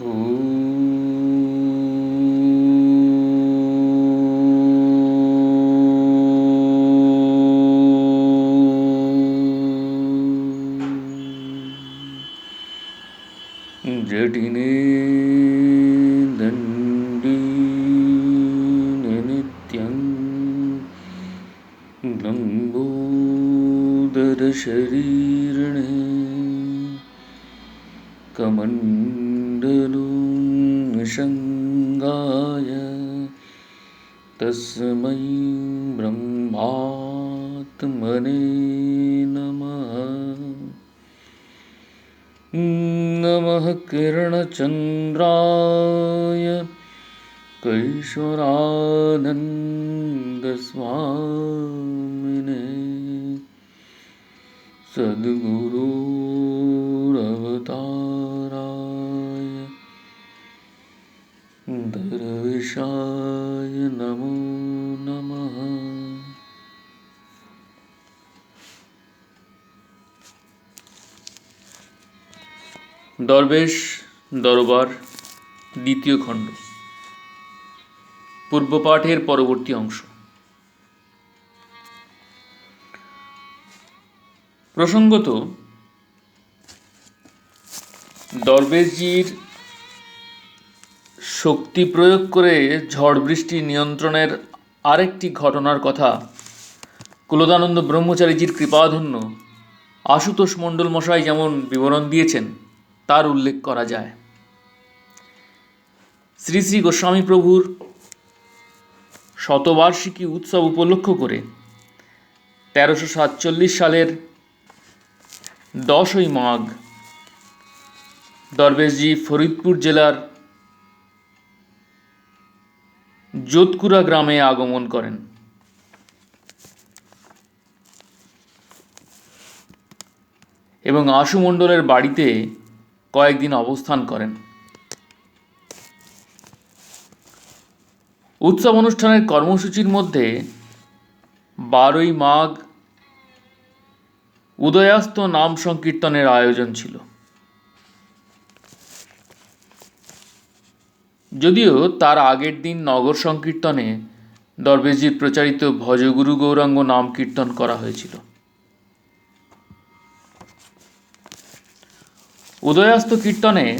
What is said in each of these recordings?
Ooh. तस्मै ब्रह्मात्मने नमः। नमः किरणचन्द्राय कैश्वरानन्दस्वामिने सद्गुरोरवताराय दर्विशाय नमो नमः দরবেশ, দরবার, দ্বিতীয় খণ্ড। পূর্বপাঠের পরবর্তী অংশ। প্রসঙ্গত, দরবেশজির শক্তি প্রয়োগ করে ঝড় বৃষ্টি নিয়ন্ত্রণের আরেকটি ঘটনার কথা কুলদানন্দ ব্রহ্মচারীজির কৃপাধন্য আশুতোষ মণ্ডল মশাই যেমন বিবরণ দিয়েছেন তার উল্লেখ করা যায়। শ্রী শ্রী গোস্বামী প্রভুর শতবার্ষিকী উৎসব উপলক্ষ করে তেরোশো সাতচল্লিশ সালের দশই মাঘ দরবেশজি ফরিদপুর জেলার যোধকুরা গ্রামে আগমন করেন। এবং আশু মণ্ডলের বাড়িতে কয়েকদিন অবস্থান করেন। উৎসব অনুষ্ঠানের কর্মসূচির মধ্যে বারোই মাঘ উদয়াস্ত নাম সংকীর্তনের আয়োজন ছিল। যদিও তার আগের দিন নগর সংকীর্তনে দরবেশজির প্রচারিত ভজগুরু গৌরাঙ্গ নাম কীর্তন করা হয়েছিল। উদয়াস্ত কীর্তনে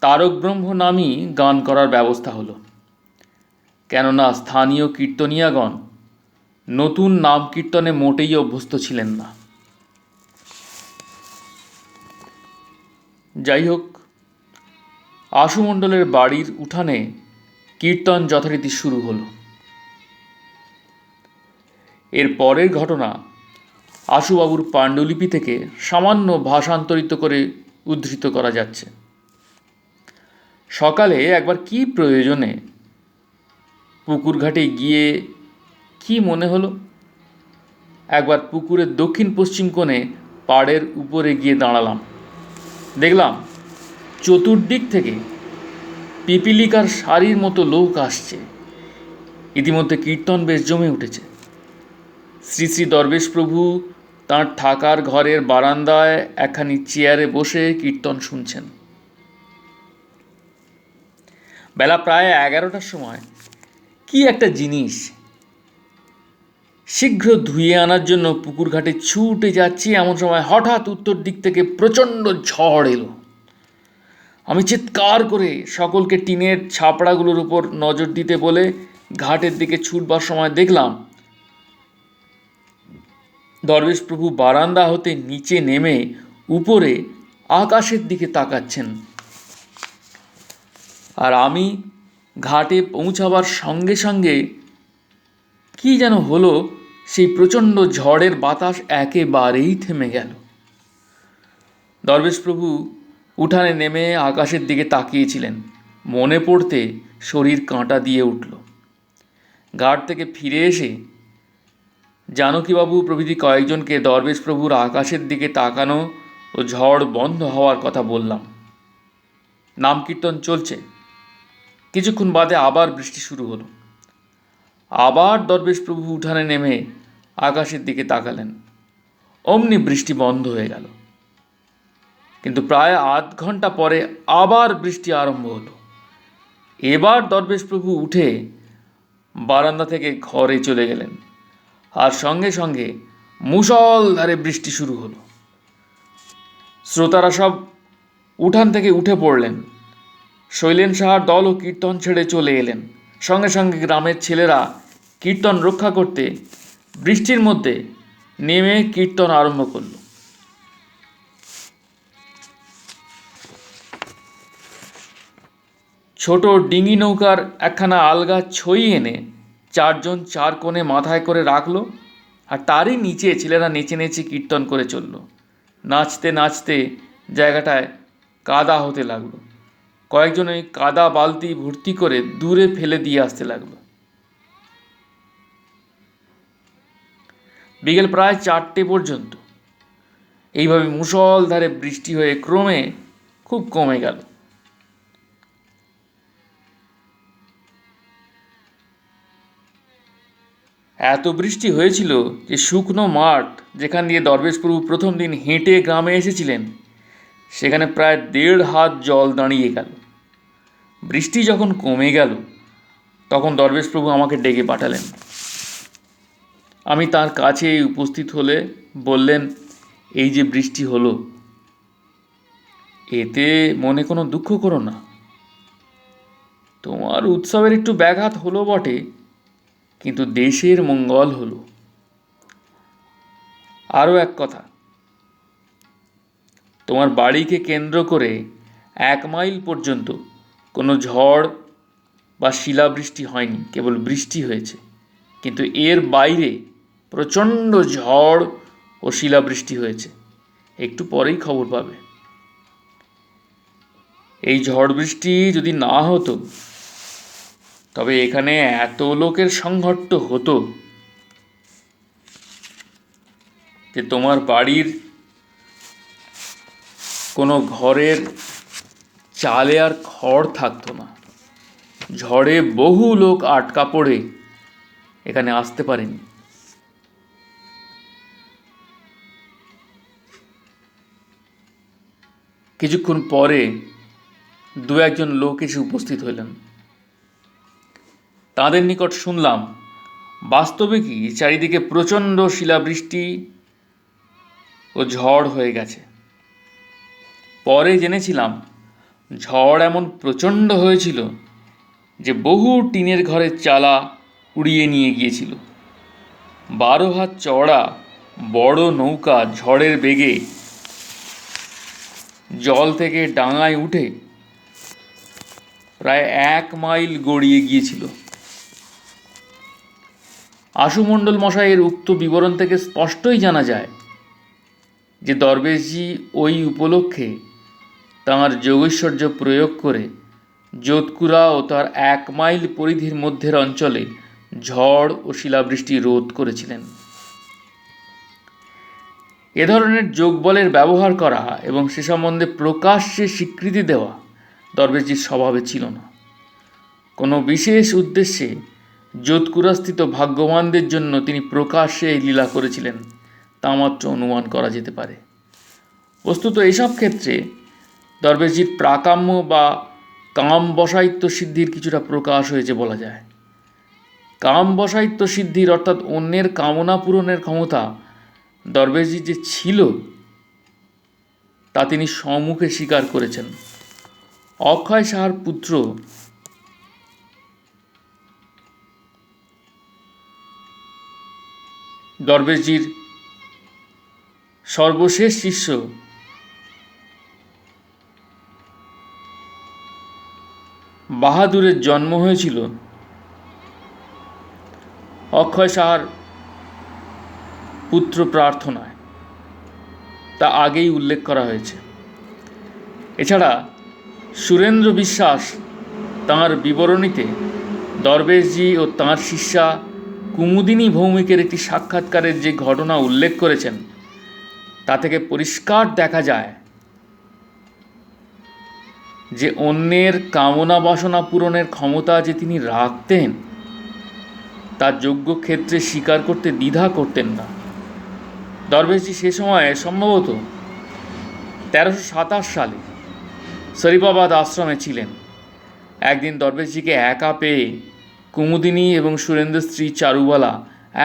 তারক ব্রহ্ম নামই গান করার ব্যবস্থা হলো। কেননা স্থানীয় কীর্তনিয়াগণ নতুন নাম কীর্তনে মোটেই অভ্যস্ত ছিলেন না। যাই হোক, আশুমণ্ডলের বাড়ির উঠানে কীর্তন যথারীতি শুরু হলো। এর পরের ঘটনা আশুবাবুর পাণ্ডুলিপি থেকে সামান্য ভাষান্তরিত করে উদ্ধৃত করা যাচ্ছে। সকালে একবার কি প্রয়োজনে পুকুর ঘাটে গিয়ে কি মনে হলো? একবার পুকুরের দক্ষিণ পশ্চিম কোণে পাড়ের উপরে গিয়ে দাঁড়ালাম। দেখলাম চতুর্দিক থেকে পিপিলিকার শাড়ির মতো লোক আসছে। ইতিমধ্যে কীর্তন বেশ জমে উঠেছে। শ্রী শ্রী দরবেশ প্রভু তাঁর থাকার ঘরের বারান্দায় একখানি চেয়ারে বসে কীর্তন শুনছেন। বেলা প্রায় এগারোটার সময়। কি একটা জিনিস। শীঘ্র ধুয়ে আনার জন্য পুকুর ঘাটে ছুটে যাচ্ছি এমন সময় হঠাৎ উত্তর দিক থেকে প্রচণ্ড ঝড় এলো। আমি চিৎকার করে সকলকে টিনের ছাপড়াগুলোর উপর নজর দিতে বলে ঘাটের দিকে ছুটবার সময় দেখলাম দরবেশ প্রভু বারান্দা হতে নিচে নেমে উপরে আকাশের দিকে তাকাচ্ছেন। আর আমি ঘাটে পৌঁছাবার সঙ্গে সঙ্গে কি যেন হলো, সেই প্রচণ্ড ঝড়ের বাতাস একেবারেই থেমে গেল। দরবেশ প্রভু উঠানে নেমে আকাশের দিকে তাকিয়েছিলেন। মনে পড়তে শরীর কাঁটা দিয়ে উঠল। ঘাট থেকে ফিরে এসে জানকীবাবু প্রভৃতি কয়েকজনকে দরবেশ প্রভুর আকাশের দিকে তাকানো ও ঝড় বন্ধ হওয়ার কথা বললাম। নাম কীর্তন চলছে। কিছুক্ষণ বাদে আবার বৃষ্টি শুরু হলো। আবার দরবেশ প্রভু উঠানে নেমে আকাশের দিকে তাকালেন। অমনি বৃষ্টি বন্ধ হয়ে গেল। কিন্তু প্রায় আধ ঘণ্টা পরে আবার বৃষ্টি আরম্ভ হলো। এবার দরবেশ প্রভু উঠে বারান্দা থেকে ঘরে চলে গেলেন। আর সঙ্গে সঙ্গে মুষলধারে বৃষ্টি শুরু হলো। শ্রোতারা সব উঠান থেকে উঠে পড়লেন। শৈলেন সাহার দল ও কীর্তন ছেড়ে চলে এলেন। সঙ্গে সঙ্গে গ্রামের ছেলেরা কীর্তন রক্ষা করতে বৃষ্টির মধ্যে নেমে কীর্তন আরম্ভ করল। ছোট ডিঙি নৌকার একখানা আলগা ছই এনে চারজন চার কোণে মাথায় করে রাখল আর তারই নিচে ছেলেরা নেচে নেচে কীর্তন করে চলল। নাচতে নাচতে জায়গাটায় কাদা হতে লাগল। কয়েকজন ওই কাদা বালতি ভর্তি করে দূরে ফেলে দিয়ে আসতে লাগল। বিকেল প্রায় চারটে পর্যন্ত। এইভাবে মুষলধারে বৃষ্টি হয়ে ক্রমে খুব কমে গেল। এত বৃষ্টি হয়েছিল যে শুকনো মাঠ যেখান দিয়ে দরবেশপ্রভু প্রথম দিন হেঁটে গ্রামে এসেছিলেন, সেখানে প্রায় দেড় হাত জল দাঁড়িয়ে গেল। বৃষ্টি যখন কমে গেল, তখন দরবেশপ্রভু আমাকে ডেকে পাঠালেন। আমি তার কাছে উপস্থিত হলে বললেন, এই যে বৃষ্টি হলো, এতে মনে কোনো দুঃখ করো না। তোমার উৎসবের একটু ব্যাঘাত হলো বটে কিন্তু দেশের মঙ্গল হলো। আরও এক কথা, তোমার বাড়িকে কেন্দ্র করে এক মাইল পর্যন্ত কোনো ঝড় বা শিলাবৃষ্টি হয়নি, কেবল বৃষ্টি হয়েছে। কিন্তু এর বাইরে প্রচণ্ড ঝড় ও শিলাবৃষ্টি হয়েছে। একটু পরেই খবর পাবে। এই ঝড় বৃষ্টি যদি না হতো তবে এখানে এত লোকের সংঘট্ট হতো যে তোমার বাড়ির কোনো ঘরের চালে আর খড় থাকতো না। ঝড়ে বহু লোক আটকা পড়ে এখানে আসতে পারেনি। কিছুক্ষণ পরে দু একজন লোক এসে উপস্থিত হইলেন তাদের নিকট শুনলাম, বাস্তবে কি চারিদিকে প্রচণ্ড শিলাবৃষ্টি ও ঝড় হয়ে গেছে। পরে জেনেছিলাম, ঝড় এমন প্রচণ্ড হয়েছিল যে বহু টিনের ঘরের চালা উড়িয়ে নিয়ে গিয়েছিল। বারো হাত চওড়া, বড় নৌকা ঝড়ের বেগে জল থেকে ডাঙায় উঠে প্রায় এক মাইল গড়িয়ে গিয়েছিল। আশুমণ্ডল মশাইয়ের উক্ত বিবরণ থেকে স্পষ্টই জানা যায় যে দরবেশজি ওই উপলক্ষে তাঁর যোগৈশ্বর্য প্রয়োগ করে যোধকুরা ও তার এক মাইল পরিধির মধ্যের অঞ্চলে ঝড় ও শিলাবৃষ্টি রোধ করেছিলেন। এ ধরনের যোগবলের ব্যবহার করা এবং সে সম্বন্ধে প্রকাশ্যে স্বীকৃতি দেওয়া দরবেশজির স্বভাবে ছিল না। কোনো বিশেষ উদ্দেশ্যে যোধকুরাস্থিত ভাগ্যবানদের জন্য তিনি প্রকাশ্যে এই লীলা করেছিলেন। তা মাত্র অনুমান করা যেতে পারে। বস্তুত এসব ক্ষেত্রে দরবেশজির প্রাকাম্য বা কাম বসায়িত্ব সিদ্ধির কিছুটা প্রকাশ হয়েছে বলা যায়। কাম বসায়িত্ব সিদ্ধির অর্থাৎ অন্যের কামনা পূরণের ক্ষমতা দরবেশজি যে ছিল, তা তিনি সম্মুখে স্বীকার করেছেন। অক্ষয় সাহার পুত্র দরবেশজির সর্বশেষ শিষ্য। বাহাদুরের জন্ম হয়েছিল অক্ষয় সাহার পুত্র প্রার্থনায়। তা আগেই উল্লেখ করা হয়েছে। এছাড়া সুরেন্দ্র বিশ্বাস তাঁর বিবরণীতে দরবেশজি ও তাঁর শিষ্যা কুমুদিনী ভৌমিকের একটি সাক্ষাৎকারের যে ঘটনা উল্লেখ করেছেন, তা থেকে পরিষ্কার দেখা যায় যে অন্যের কামনা বাসনা পূরণের ক্ষমতা যে তিনি রাখতেন তার যোগ্য ক্ষেত্রে স্বীকার করতে দ্বিধা করতেন না। দরবেশজি সে সময়ে সম্ভবত তেরোশো সাতাশ সালে শরীফাবাদ আশ্রমে ছিলেন। একদিন দরবেশজিকে একা পেয়ে কুমুদিনী এবং সুরেন্দ্র স্ত্রী চারুবালা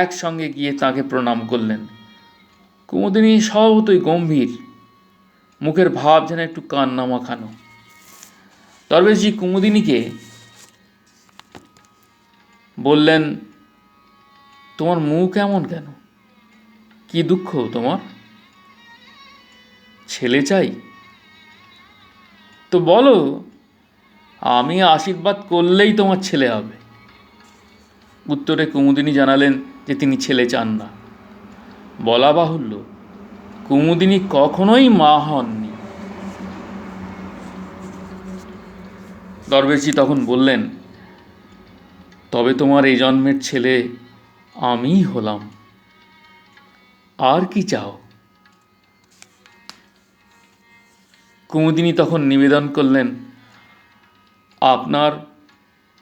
একসঙ্গে গিয়ে তাকে প্রণাম করলেন। কুমুদিনী স্বভাবতই গম্ভীর। মুখের ভাব যেন একটু কান্না মাখানো দরবেশজি কুমুদিনীকে বললেন, তোমার মুখ এমন কেন? কি দুঃখ তোমার? ছেলে চাই? তো বলো, আমি আশীর্বাদ করলেই তোমার ছেলে হবে। উত্তরে কুমুদিনী জানালেন যে তিনি ছেলে চান না। বলা বাহুল্য, কুমুদিনী কখনোই মা হননি। দরবেশজি তখন বললেন, তবে তোমার এই জন্মের ছেলে আমিই হলাম। আর কি চাও? কুমুদিনী তখন নিবেদন করলেন, আপনার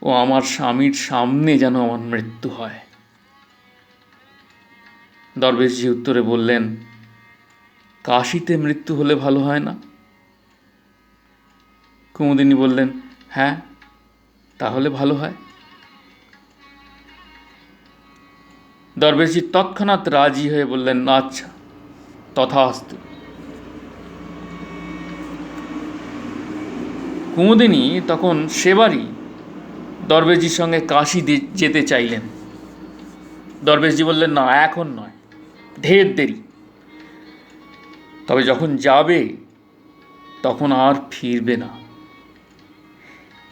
ও আমার স্বামীর সামনে যেন আমার মৃত্যু হয়। দরবেশজি উত্তরে বললেন, কাশিতে মৃত্যু হলে ভালো হয় না? কুমুদিনী বললেন হ্যাঁ তাহলে ভালো হয়। দরবেশজি তৎক্ষণাৎ রাজি হয়ে বললেন আচ্ছা তথাস্তু। কুমুদিনী তখন সেবারই দরবেশজির সঙ্গে কাশি যেতে চাইলেন। দরবেশজি বললেন, না, এখন নয়। ঢের দেরি। তবে যখন যাবে, তখন আর ফিরবে না।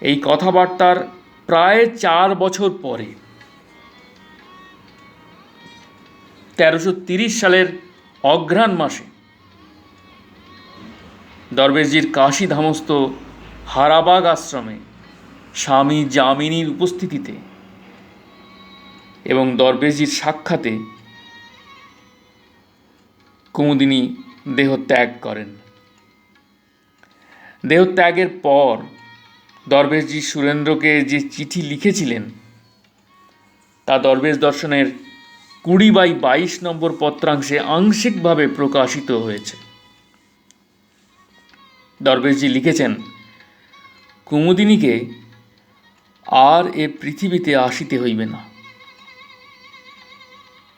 এই কথাবার্তার প্রায় চার বছর পরে তেরোশো তিরিশ সালের অঘ্রাণ মাসে দরবেশজির কাশী ধামস্থ হারাবাগ আশ্রমে স্বামী যামিনীর উপস্থিতিতে এবং দরবেশজির সাক্ষাতে কুমুদিনী দেহ ত্যাগ করেন। দেহত্যাগের পর দরবেশজি সুরেন্দ্রকে যে চিঠি লিখেছিলেন, তা দরবেশ দর্শনের কুড়ি বাই বাইশ নম্বর পত্রাংশে আংশিকভাবে প্রকাশিত হয়েছে। দরবেশজি লিখেছেন, কুমুদিনীকে আর এ পৃথিবীতে আসিতে হইবে না।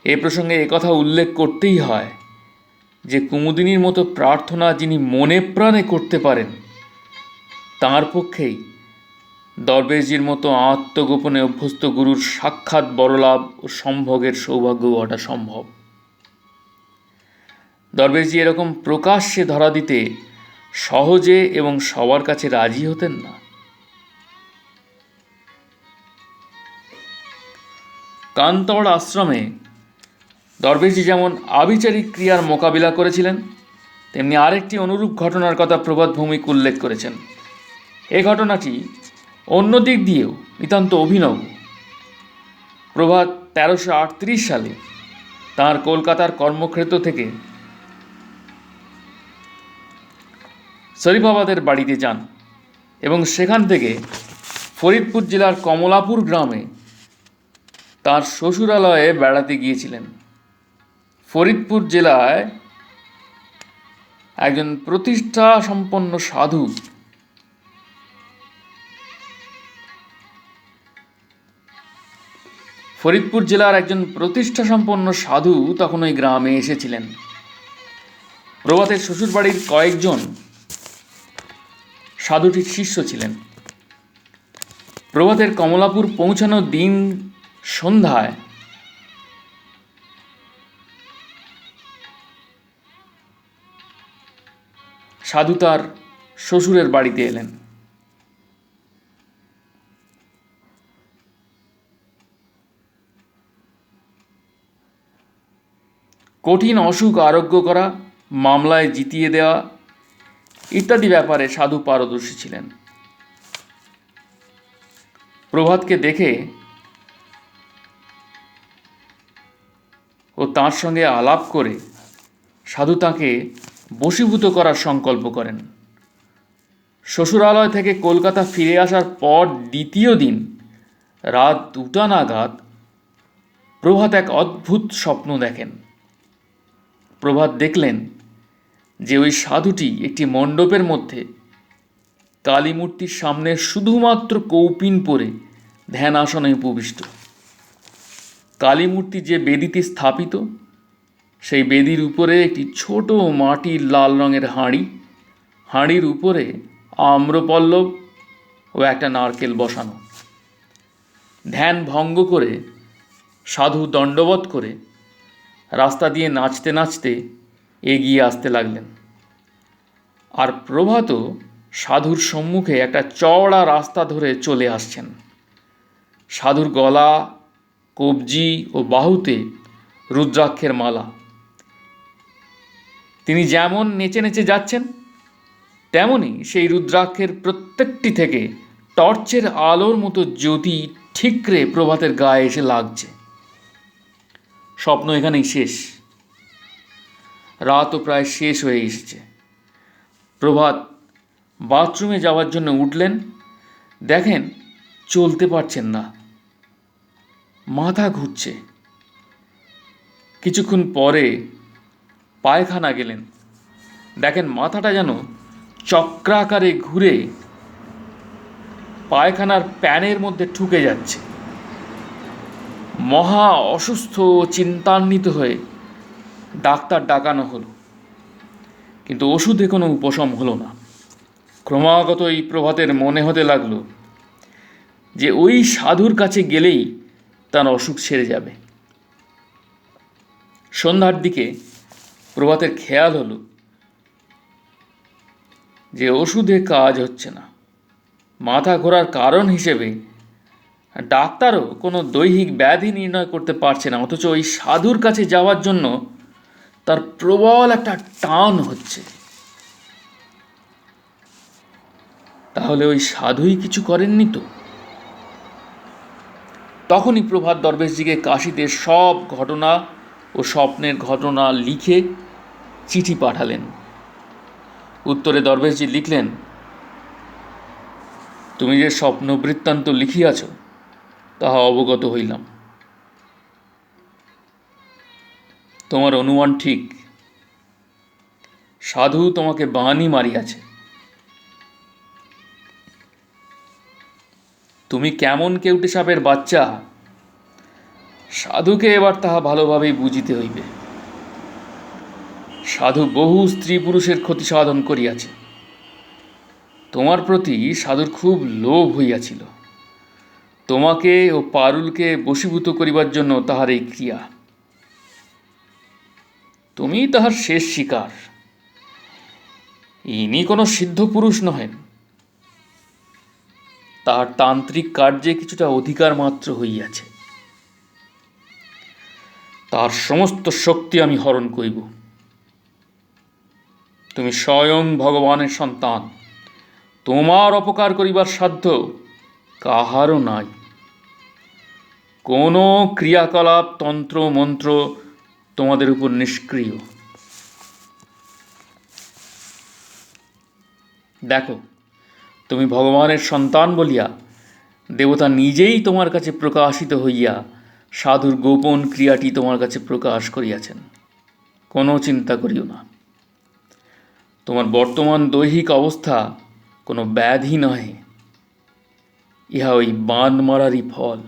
এ প্রসঙ্গে একথা উল্লেখ করতেই হয় যে কুমুদিনীর মতো প্রার্থনা যিনি মনে প্রাণে করতে পারেন, তাঁর পক্ষেই দরবেশজির মতো আত্মগোপনে অভ্যস্ত গুরুর সাক্ষাৎ বড়লাভ ও সম্ভোগের সৌভাগ্য ঘটা সম্ভব। দরবেশজি এরকম প্রকাশ্যে ধরা দিতে সহজে এবং সবার কাছে রাজি হতেন না। কান্তড় আশ্রমে দরবেশজি যেমন আবিচারিক ক্রিয়ার মোকাবিলা করেছিলেন, তেমনি আরেকটি অনুরূপ ঘটনার কথা প্রভাত ভৌমিক উল্লেখ করেছেন। এ ঘটনাটি অন্য দিক দিয়েও নিতান্ত অভিনব। প্রভাত তেরোশো আটত্রিশ সালে তাঁর কলকাতার কর্মক্ষেত্র থেকে শরীফাবাদের বাড়িতে যান এবং সেখান থেকে ফরিদপুর জেলার কমলাপুর গ্রামে তার শ্বশুরালয়ে বেড়াতে গিয়েছিলেন। ফরিদপুর জেলায় একজন প্রতিষ্ঠা সম্পন্ন সাধু। ফরিদপুর জেলার একজন প্রতিষ্ঠা সম্পন্ন সাধু তখন ওই গ্রামে এসেছিলেন। প্রভাতের শ্বশুরবাড়ির কয়েকজন সাধুটির শিষ্য ছিলেন। প্রভাতের কমলাপুর পৌঁছানোর দিন সন্ধ্যায়। সাধু তার শ্বশুরের বাড়িতে এলেন। কঠিন অসুখ আরোগ্য করা, মামলায় জিতিয়ে দেওয়া ইত্যাদি ব্যাপারে সাধু পারদর্শী ছিলেন। প্রভাতকে দেখে ও তার সঙ্গে আলাপ করে সাধু তাঁকে বশীভূত করার সংকল্প করেন। শ্বশুরালয় থেকে কলকাতা ফিরে আসার পর দ্বিতীয় দিন রাত দুটা নাগাদ প্রভাত এক অদ্ভুত স্বপ্ন দেখেন। প্রভাত দেখলেন যে ওই সাধুটি একটি মণ্ডপের মধ্যে কালীমূর্তির সামনে শুধুমাত্র কৌপিন পরে ধ্যান আসনে উপবিষ্ট কালী মূর্তি যে বেদিতে স্থাপিত, সেই বেদির উপরে একটি ছোট মাটির লাল রঙের হাঁড়ি। হাঁড়ির উপরে আম্রপল্লব ও একটা নারকেল বসানো। ধ্যান ভঙ্গ করে, সাধু দণ্ডবত করে রাস্তা দিয়ে নাচতে নাচতে এগিয়ে আসতে লাগলেন। আর প্রভাত সাধুর সম্মুখে একটা চওড়া রাস্তা ধরে চলে আসছেন। সাধুর গলা কবজি ও বাহুতে রুদ্রাক্ষের মালা। তিনি যেমন নেচে নেচে যাচ্ছেন, তেমনি সেই রুদ্রাক্ষের প্রত্যেকটি থেকে টর্চের আলোর মতো জ্যোতি ঠিকরে প্রভাতের গায়ে এসে লাগছে। স্বপ্ন এখানেই শেষ। রাতও প্রায় শেষ হয়ে এসেছে। প্রভাত বাথরুমে যাওয়ার জন্য উঠলেন, দেখেন চলতে পারছেন না। মাথা ঘুরছে। কিছুক্ষণ পরে পায়খানা গেলেন। দেখেন মাথাটা যেন চক্রাকারে ঘুরে পায়খানার প্যানের মধ্যে ঠুকে যাচ্ছে। মহা অসুস্থ চিন্তান্বিত হয়ে ডাক্তার ডাকানো হলো। কিন্তু ওষুধে কোনো উপশম হলো না। ক্রমাগত এই প্রভাতের মনে হতে লাগল যে ওই সাধুর কাছে গেলেই তার অসুখ সেরে যাবে। সন্ধ্যার দিকে প্রভাতের খেয়াল হলো যে ওষুধে কাজ হচ্ছে না। মাথা ঘোরার কারণ হিসেবে ডাক্তারও কোনো দৈহিক ব্যাধি নির্ণয় করতে পারছে না, অথচ ওই সাধুর কাছে যাওয়ার জন্য তার প্রবল একটা টান হচ্ছে। তাহলে ওই সাধুই কিছু করেননি তো? তখনই প্রভাত দরবেশজিকে কাশিতে সব ঘটনা ও স্বপ্নের ঘটনা লিখে চিঠি পাঠালেন। উত্তরে দরবেশজি লিখলেন, তুমি যে স্বপ্ন বৃত্তান্ত লিখিয়াছ, তাহা অবগত হইলাম। তোমার অনুমান ঠিক। সাধু তোমাকে বাহানি মারিয়াছে। তুমি কেমন কেউটে সাপের বাচ্চা? সাধুকে এবার তাহা ভালোভাবেই বুঝিতে হইবে। সাধু বহু স্ত্রী পুরুষের ক্ষতি সাধন করিয়াছে। তোমার প্রতি সাধুর খুব লোভ হইয়াছিল। তোমাকে ও পারুলকে বশীভূত করিবার জন্য তাহার এই ক্রিয়া। তুমি তাহার শেষ শিকার। ইনি কোনো সিদ্ধ পুরুষ নহেন। তাহার তান্ত্রিক কার্যে কিছুটা অধিকার মাত্র হইয়াছে। তার সমস্ত শক্তি আমি হরণ করিব। তুমি স্বয়ং ভগবানের সন্তান। তোমার অপকার করিবার সাধ্য কাহারও নাই। কোনো ক্রিয়াকলাপ, তন্ত্র, মন্ত্র তোমাদের উপর নিষ্ক্রিয়। দেখো তুমি ভগবানের সন্তান বলিয়া, দেবতা নিজেই তোমার কাছে প্রকাশিত হইয়া, সাধুর গোপন ক্রিয়াটি তোমার কাছে প্রকাশ করিয়াছেন। কোনো চিন্তা করিও না। তোমার বর্তমান দৈহিক অবস্থা কোনো ব্যাধি নহে। ইহা ওই বান মারারই ফল।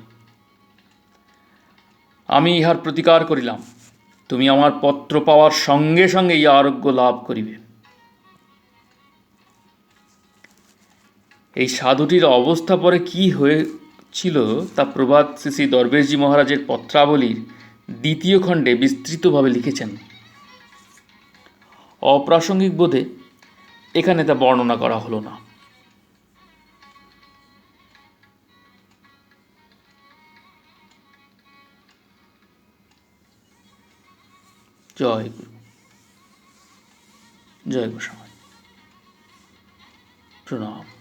আমি ইহার প্রতিকার করিলাম। তুমি আমার পত্র পাওয়ার সঙ্গে সঙ্গে এই আরোগ্য লাভ করিবে। এই সাধুটির অবস্থা পরে কি হয়েছিল তা প্রভাত শ্রী দরবেশজি মহারাজের পত্রাবলীর দ্বিতীয় খণ্ডে বিস্তৃতভাবে লিখেছেন। অপ্রাসঙ্গিক বোধে এখানে তা বর্ণনা করা হলো না। জয় গুরু। জয় গোস্বামী। প্রণাম।